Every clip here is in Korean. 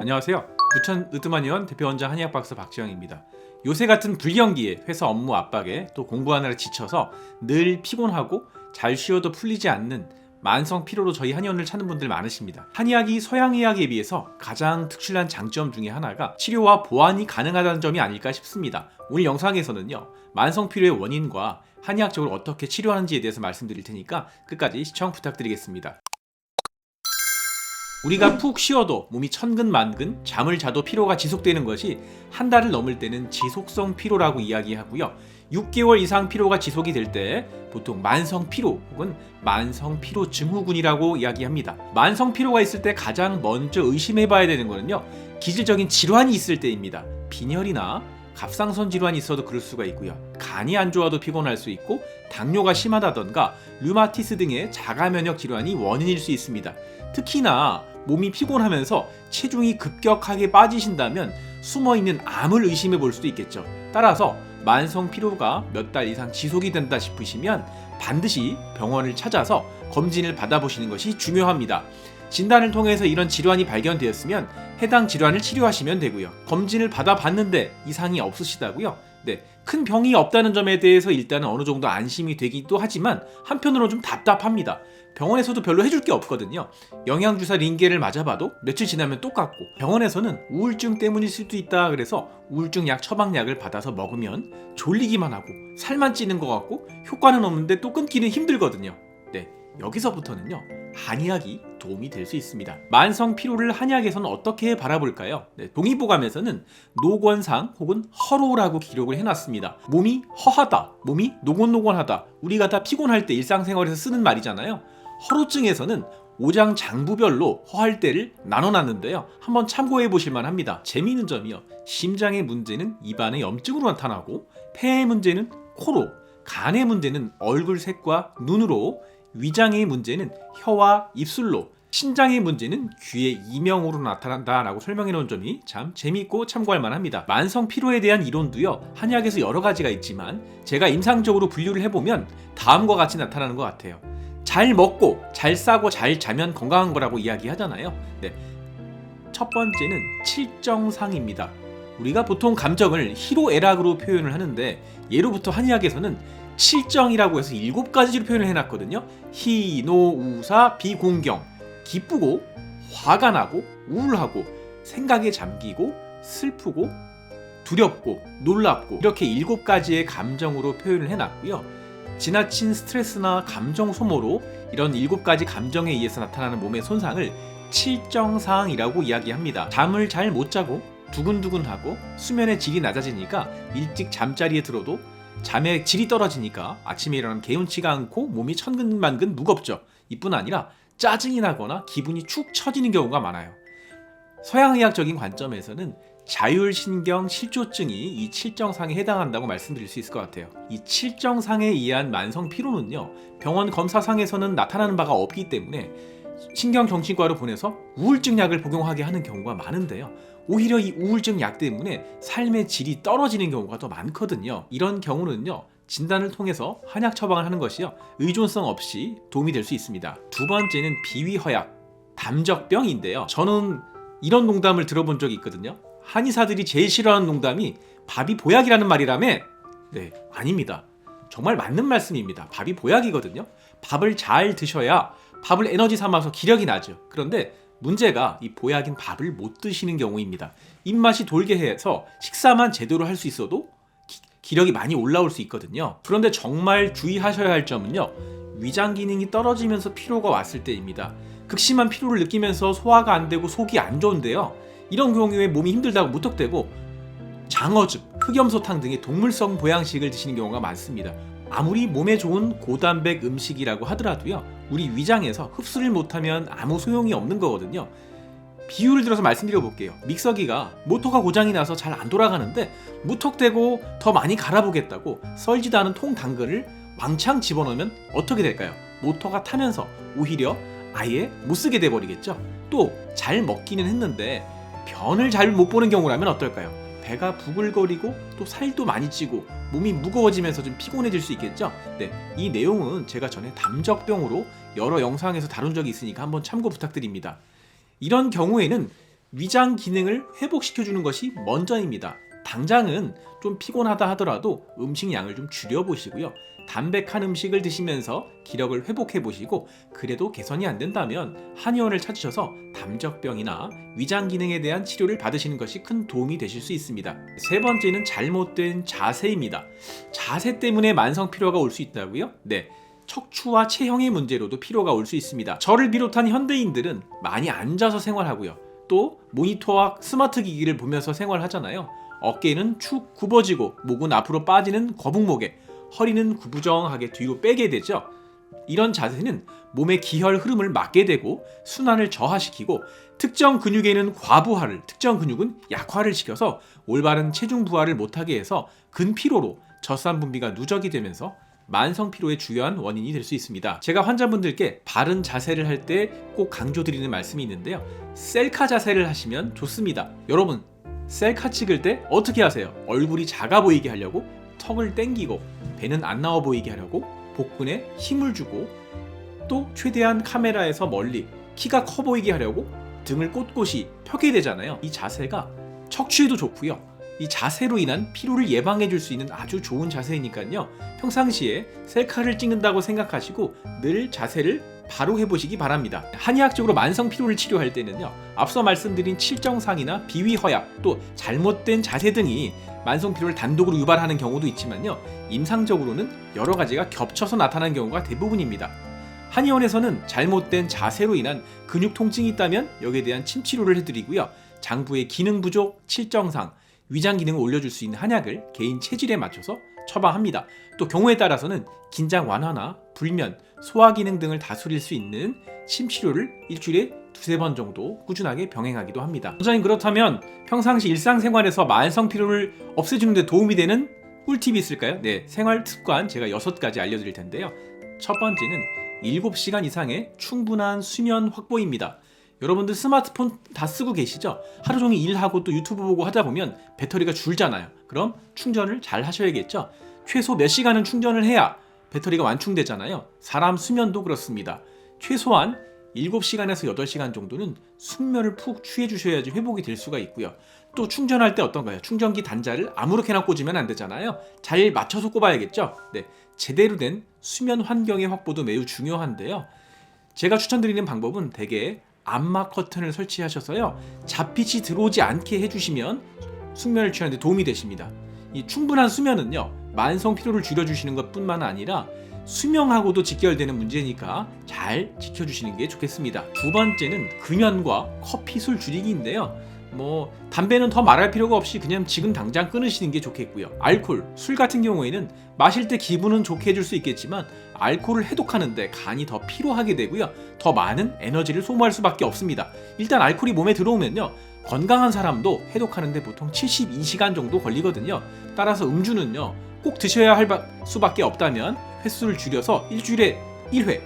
안녕하세요. 부천 으뜸한의원 대표원장 한의학 박사 박지영입니다. 요새 같은 불경기에 회사 업무 압박에 또 공부하느라 지쳐서 늘 피곤하고 잘 쉬어도 풀리지 않는 만성 피로로 저희 한의원을 찾는 분들 많으십니다. 한의학이 서양의학에 비해서 가장 특출난 장점 중에 하나가 치료와 보완이 가능하다는 점이 아닐까 싶습니다. 오늘 영상에서는요. 만성 피로의 원인과 한의학적으로 어떻게 치료하는지에 대해서 말씀드릴 테니까 끝까지 시청 부탁드리겠습니다. 우리가 푹 쉬어도 몸이 천근만근 잠을 자도 피로가 지속되는 것이 한 달을 넘을 때는 지속성 피로라고 이야기하고요. 6개월 이상 피로가 지속이 될 때 보통 만성 피로 혹은 만성 피로 증후군이라고 이야기합니다. 만성 피로가 있을 때 가장 먼저 의심해 봐야 되는 거는요. 기질적인 질환이 있을 때입니다. 빈혈이나 갑상선 질환이 있어도 그럴 수가 있고요. 간이 안 좋아도 피곤할 수 있고 당뇨가 심하다던가 류마티스 등의 자가 면역 질환이 원인일 수 있습니다. 특히나 몸이 피곤하면서 체중이 급격하게 빠지신다면 숨어 있는 암을 의심해 볼 수도 있겠죠. 따라서 만성 피로가 몇 달 이상 지속이 된다 싶으시면 반드시 병원을 찾아서 검진을 받아보시는 것이 중요합니다. 진단을 통해서 이런 질환이 발견되었으면 해당 질환을 치료하시면 되고요. 검진을 받아봤는데 이상이 없으시다고요? 네, 큰 병이 없다는 점에 대해서 일단은 어느 정도 안심이 되기도 하지만 한편으로 좀 답답합니다. 병원에서도 별로 해줄 게 없거든요. 영양주사 링게를 맞아봐도 며칠 지나면 똑같고 병원에서는 우울증 때문일 수도 있다 그래서 우울증 약 처방약을 받아서 먹으면 졸리기만 하고 살만 찌는 것 같고 효과는 없는데 또 끊기는 힘들거든요. 네, 여기서부터는요 한의학이 도움이 될 수 있습니다. 만성 피로를 한의학에서는 어떻게 바라볼까요? 네, 동의보감에서는 노건상 혹은 허로라고 기록을 해놨습니다. 몸이 허하다, 몸이 노곤노곤하다. 우리가 다 피곤할 때 일상생활에서 쓰는 말이잖아요. 허로증에서는 오장 장부별로 허할 때를 나눠놨는데요. 한번 참고해 보실 만 합니다. 재미있는 점이요. 심장의 문제는 입안의 염증으로 나타나고 폐의 문제는 코로, 간의 문제는 얼굴 색과 눈으로, 위장의 문제는 혀와 입술로, 신장의 문제는 귀의 이명으로 나타난다라고 설명해 놓은 점이 참 재미있고 참고할 만합니다. 만성 피로에 대한 이론도요. 한의학에서 여러 가지가 있지만 제가 임상적으로 분류를 해보면 다음과 같이 나타나는 것 같아요. 잘 먹고 잘 싸고 잘 자면 건강한 거라고 이야기하잖아요. 네. 첫 번째는 칠정상입니다. 우리가 보통 감정을 희로애락으로 표현을 하는데 예로부터 한의학에서는 칠정이라고 해서 일곱 가지로 표현을 해놨거든요. 희, 노, 우사, 비공경. 기쁘고 화가 나고 우울하고 생각에 잠기고 슬프고 두렵고 놀랍고 이렇게 일곱 가지의 감정으로 표현을 해놨고요. 지나친 스트레스나 감정 소모로 이런 일곱 가지 감정에 의해서 나타나는 몸의 손상을 칠정상이라고 이야기합니다. 잠을 잘 못 자고 두근두근하고 수면의 질이 낮아지니까 일찍 잠자리에 들어도 잠의 질이 떨어지니까 아침에 일어나면 개운치가 않고 몸이 천근만근 무겁죠. 이뿐 아니라 짜증이 나거나 기분이 축 처지는 경우가 많아요. 서양의학적인 관점에서는 자율신경 실조증이 이 칠정상에 해당한다고 말씀드릴 수 있을 것 같아요. 이 칠정상에 의한 만성 피로는요, 병원 검사상에서는 나타나는 바가 없기 때문에 신경정신과로 보내서 우울증 약을 복용하게 하는 경우가 많은데요. 오히려 이 우울증 약 때문에 삶의 질이 떨어지는 경우가 더 많거든요. 이런 경우는요, 진단을 통해서 한약 처방을 하는 것이요, 의존성 없이 도움이 될 수 있습니다. 두 번째는 비위허약, 담적병인데요. 저는 이런 농담을 들어본 적이 있거든요. 한의사들이 제일 싫어하는 농담이 밥이 보약이라는 말이라며? 네, 아닙니다. 정말 맞는 말씀입니다. 밥이 보약이거든요. 밥을 잘 드셔야 밥을 에너지 삼아서 기력이 나죠. 그런데 문제가 이 보약인 밥을 못 드시는 경우입니다. 입맛이 돌게 해서 식사만 제대로 할 수 있어도 기, 기력이 많이 올라올 수 있거든요. 그런데 정말 주의하셔야 할 점은요. 위장 기능이 떨어지면서 피로가 왔을 때입니다. 극심한 피로를 느끼면서 소화가 안 되고 속이 안 좋은데요. 이런 경우에 몸이 힘들다고 무턱대고 장어즙, 흑염소탕 등의 동물성 보양식을 드시는 경우가 많습니다. 아무리 몸에 좋은 고단백 음식이라고 하더라도요, 우리 위장에서 흡수를 못하면 아무 소용이 없는 거거든요. 비유를 들어서 말씀드려 볼게요. 믹서기가 모터가 고장이 나서 잘 안 돌아가는데 무턱대고 더 많이 갈아보겠다고 썰지도 않은 통 당근을 왕창 집어넣으면 어떻게 될까요? 모터가 타면서 오히려 아예 못 쓰게 돼 버리겠죠. 또 잘 먹기는 했는데 변을 잘 못 보는 경우라면 어떨까요? 배가 부글거리고 또 살도 많이 찌고 몸이 무거워지면서 좀 피곤해질 수 있겠죠? 네, 이 내용은 제가 전에 담적병으로 여러 영상에서 다룬 적이 있으니까 한번 참고 부탁드립니다. 이런 경우에는 위장 기능을 회복시켜주는 것이 먼저입니다. 당장은 좀 피곤하다 하더라도 음식 양을 좀 줄여보시고요. 담백한 음식을 드시면서 기력을 회복해 보시고 그래도 개선이 안 된다면 한의원을 찾으셔서 담적병이나 위장 기능에 대한 치료를 받으시는 것이 큰 도움이 되실 수 있습니다. 세 번째는 잘못된 자세입니다. 자세 때문에 만성 피로가 올 수 있다고요? 네. 척추와 체형의 문제로도 피로가 올 수 있습니다. 저를 비롯한 현대인들은 많이 앉아서 생활하고요. 또 모니터와 스마트 기기를 보면서 생활하잖아요. 어깨는 축 굽어지고 목은 앞으로 빠지는 거북목에 허리는 구부정하게 뒤로 빼게 되죠. 이런 자세는 몸의 기혈 흐름을 막게 되고 순환을 저하시키고 특정 근육에는 과부하를, 특정 근육은 약화를 시켜서 올바른 체중 부하를 못하게 해서 근피로로 젖산 분비가 누적이 되면서 만성 피로의 주요한 원인이 될 수 있습니다. 제가 환자분들께 바른 자세를 할 때 꼭 강조드리는 말씀이 있는데요. 셀카 자세를 하시면 좋습니다. 여러분, 셀카 찍을 때 어떻게 하세요? 얼굴이 작아 보이게 하려고 턱을 땡기고 배는 안 나와 보이게 하려고 복근에 힘을 주고 또 최대한 카메라에서 멀리 키가 커 보이게 하려고 등을 꼿꼿이 펴게 되잖아요. 이 자세가 척추에도 좋고요. 이 자세로 인한 피로를 예방해 줄 수 있는 아주 좋은 자세이니까요. 평상시에 셀카를 찍는다고 생각하시고 늘 자세를 바로 해보시기 바랍니다. 한의학적으로 만성 피로를 치료할 때는요. 앞서 말씀드린 칠정상이나 비위 허약 또 잘못된 자세 등이 만성 피로를 단독으로 유발하는 경우도 있지만요. 임상적으로는 여러 가지가 겹쳐서 나타나는 경우가 대부분입니다. 한의원에서는 잘못된 자세로 인한 근육 통증이 있다면 여기에 대한 침 치료를 해드리고요. 장부의 기능 부족, 칠정상, 위장 기능을 올려줄 수 있는 한약을 개인 체질에 맞춰서 처방합니다. 또 경우에 따라서는 긴장 완화나 불면, 소화 기능 등을 다스릴 수 있는 침 치료를 일주일에 두세 번 정도 꾸준하게 병행하기도 합니다. 원장님 그렇다면 평상시 일상생활에서 만성 피로를 없애주는 데 도움이 되는 꿀팁이 있을까요? 네, 생활 습관 제가 여섯 가지 알려드릴 텐데요. 첫 번째는 7시간 이상의 충분한 수면 확보입니다. 여러분들 스마트폰 다 쓰고 계시죠? 하루 종일 일하고 또 유튜브 보고 하다 보면 배터리가 줄잖아요. 그럼 충전을 잘 하셔야겠죠? 최소 몇 시간은 충전을 해야 배터리가 완충되잖아요. 사람 수면도 그렇습니다. 최소한 7시간에서 8시간 정도는 숙면을 푹 취해 주셔야지 회복이 될 수가 있고요. 또 충전할 때 어떤가요? 충전기 단자를 아무렇게나 꽂으면 안 되잖아요. 잘 맞춰서 꼽아야겠죠? 네. 제대로 된 수면 환경의 확보도 매우 중요한데요. 제가 추천드리는 방법은 대개 암막 커튼을 설치하셔서요. 잡빛이 들어오지 않게 해주시면 숙면을 취하는 데 도움이 되십니다. 이 충분한 수면은요. 만성 피로를 줄여주시는 것 뿐만 아니라 수명하고도 직결되는 문제니까 잘 지켜주시는 게 좋겠습니다. 두 번째는 금연과 커피 술 줄이기인데요. 뭐 담배는 더 말할 필요가 없이 그냥 지금 당장 끊으시는 게 좋겠고요. 알콜, 술 같은 경우에는 마실 때 기분은 좋게 해줄 수 있겠지만 알코올을 해독하는데 간이 더 피로하게 되고요. 더 많은 에너지를 소모할 수밖에 없습니다. 일단 알코올이 몸에 들어오면요. 건강한 사람도 해독하는데 보통 72시간 정도 걸리거든요. 따라서 음주는요. 꼭 드셔야 할 수밖에 없다면 횟수를 줄여서 일주일에 1회,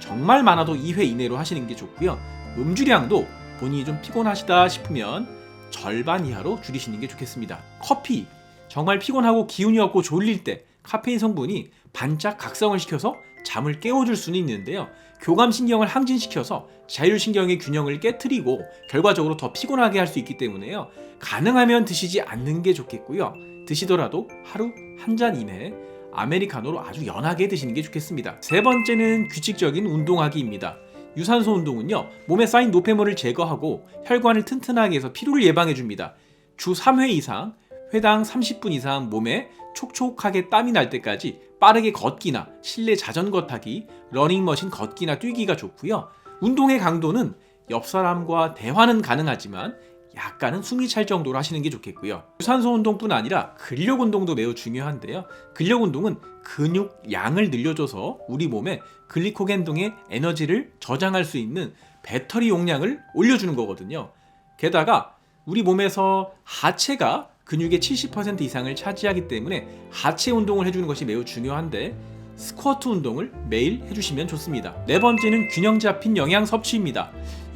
정말 많아도 2회 이내로 하시는 게 좋고요. 음주량도 본인이 좀 피곤하시다 싶으면 절반 이하로 줄이시는 게 좋겠습니다. 커피, 정말 피곤하고 기운이 없고 졸릴 때 카페인 성분이 반짝 각성을 시켜서 잠을 깨워줄 수는 있는데요. 교감신경을 항진시켜서 자율신경의 균형을 깨뜨리고 결과적으로 더 피곤하게 할 수 있기 때문에요. 가능하면 드시지 않는 게 좋겠고요. 드시더라도 하루 한 잔 이내 아메리카노로 아주 연하게 드시는 게 좋겠습니다. 세 번째는 규칙적인 운동하기입니다. 유산소 운동은요, 몸에 쌓인 노폐물을 제거하고 혈관을 튼튼하게 해서 피로를 예방해 줍니다. 주 3회 이상, 회당 30분 이상 몸에 촉촉하게 땀이 날 때까지 빠르게 걷기나 실내 자전거 타기, 러닝머신 걷기나 뛰기가 좋고요. 운동의 강도는 옆 사람과 대화는 가능하지만 약간은 숨이 찰 정도로 하시는 게 좋겠고요. 유산소 운동뿐 아니라 근력 운동도 매우 중요한데요. 근력 운동은 근육 양을 늘려줘서 우리 몸에 글리코겐 등의 에너지를 저장할 수 있는 배터리 용량을 올려주는 거거든요. 게다가 우리 몸에서 하체가 근육의 70% 이상을 차지하기 때문에 하체 운동을 해주는 것이 매우 중요한데 스쿼트 운동을 매일 해주시면 좋습니다. 네 번째는 균형 잡힌 영양 섭취입니다.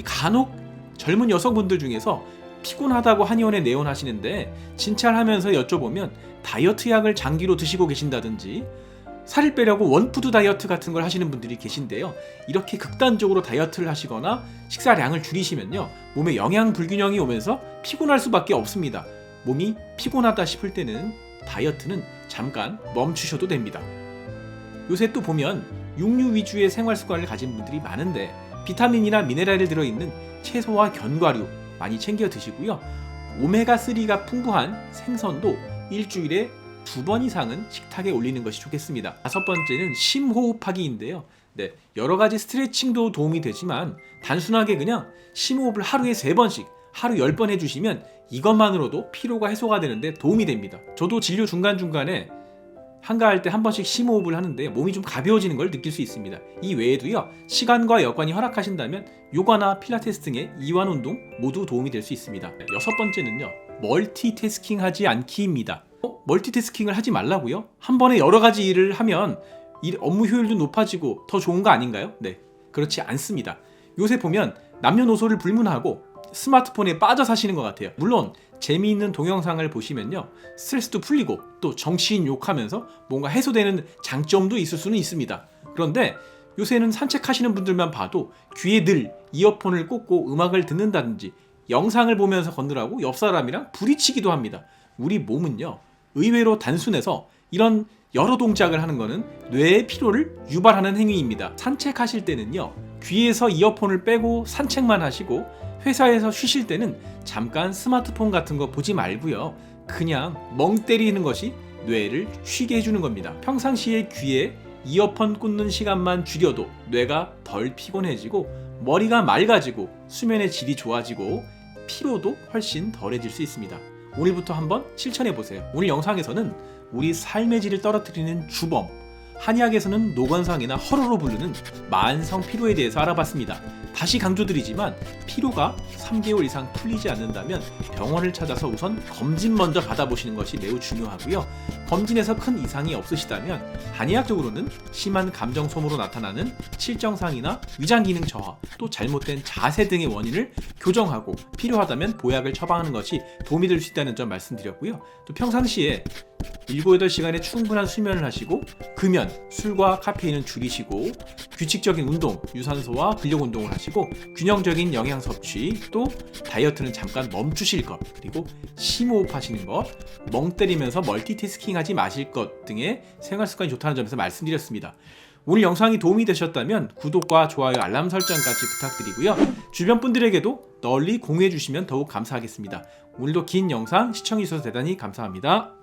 간혹 젊은 여성분들 중에서 피곤하다고 한의원에 내원하시는데 진찰하면서 여쭤보면 다이어트 약을 장기로 드시고 계신다든지 살을 빼려고 원푸드 다이어트 같은 걸 하시는 분들이 계신데요. 이렇게 극단적으로 다이어트를 하시거나 식사량을 줄이시면요. 몸에 영양 불균형이 오면서 피곤할 수밖에 없습니다. 몸이 피곤하다 싶을 때는 다이어트는 잠깐 멈추셔도 됩니다. 요새 또 보면 육류 위주의 생활 습관을 가진 분들이 많은데 비타민이나 미네랄이 들어있는 채소와 견과류 많이 챙겨 드시고요. 오메가3가 풍부한 생선도 일주일에 두 번 이상은 식탁에 올리는 것이 좋겠습니다. 다섯 번째는 심호흡하기인데요. 네, 여러 가지 스트레칭도 도움이 되지만 단순하게 그냥 심호흡을 하루에 세 번씩 하루 열번 해주시면 이것만으로도 피로가 해소가 되는데 도움이 됩니다. 저도 진료 중간중간에 한가할 때 한 번씩 심호흡을 하는데 몸이 좀 가벼워지는 걸 느낄 수 있습니다. 이 외에도요, 시간과 여건이 허락하신다면 요가나 필라테스 등의 이완 운동 모두 도움이 될 수 있습니다. 여섯 번째는요, 멀티태스킹 하지 않기입니다. 어? 멀티태스킹을 하지 말라고요? 한 번에 여러 가지 일을 하면 일 업무 효율도 높아지고 더 좋은 거 아닌가요? 네, 그렇지 않습니다. 요새 보면 남녀노소를 불문하고 스마트폰에 빠져 사시는 것 같아요. 물론 재미있는 동영상을 보시면요 스트레스도 풀리고 또 정치인 욕하면서 뭔가 해소되는 장점도 있을 수는 있습니다. 그런데 요새는 산책하시는 분들만 봐도 귀에 늘 이어폰을 꽂고 음악을 듣는다든지 영상을 보면서 걷느라고 옆 사람이랑 부딪히기도 합니다. 우리 몸은요 의외로 단순해서 이런 여러 동작을 하는 것은 뇌의 피로를 유발하는 행위입니다. 산책하실 때는요 귀에서 이어폰을 빼고 산책만 하시고 회사에서 쉬실 때는 잠깐 스마트폰 같은 거 보지 말고요. 그냥 멍 때리는 것이 뇌를 쉬게 해주는 겁니다. 평상시에 귀에 이어폰 꽂는 시간만 줄여도 뇌가 덜 피곤해지고 머리가 맑아지고 수면의 질이 좋아지고 피로도 훨씬 덜해질 수 있습니다. 오늘부터 한번 실천해 보세요. 오늘 영상에서는 우리 삶의 질을 떨어뜨리는 주범, 한의학에서는 노건상이나 허로로 부르는 만성 피로에 대해서 알아봤습니다. 다시 강조드리지만 피로가 3개월 이상 풀리지 않는다면 병원을 찾아서 우선 검진 먼저 받아보시는 것이 매우 중요하고요. 검진에서 큰 이상이 없으시다면 한의학적으로는 심한 감정 소모로 나타나는 칠정상이나 위장 기능 저하, 또 잘못된 자세 등의 원인을 교정하고 필요하다면 보약을 처방하는 것이 도움이 될 수 있다는 점 말씀드렸고요. 또 평상시에 7, 8시간의 충분한 수면을 하시고 금연, 술과 카페인은 줄이시고 규칙적인 운동, 유산소와 근력 운동을 하시고 균형적인 영양 섭취, 또 다이어트는 잠깐 멈추실 것, 그리고 심호흡 하시는 것, 멍 때리면서 멀티태스킹 하지 마실 것 등의 생활 습관이 좋다는 점에서 말씀드렸습니다. 오늘 영상이 도움이 되셨다면 구독과 좋아요, 알람 설정까지 부탁드리고요. 주변 분들에게도 널리 공유해 주시면 더욱 감사하겠습니다. 오늘도 긴 영상 시청해 주셔서 대단히 감사합니다.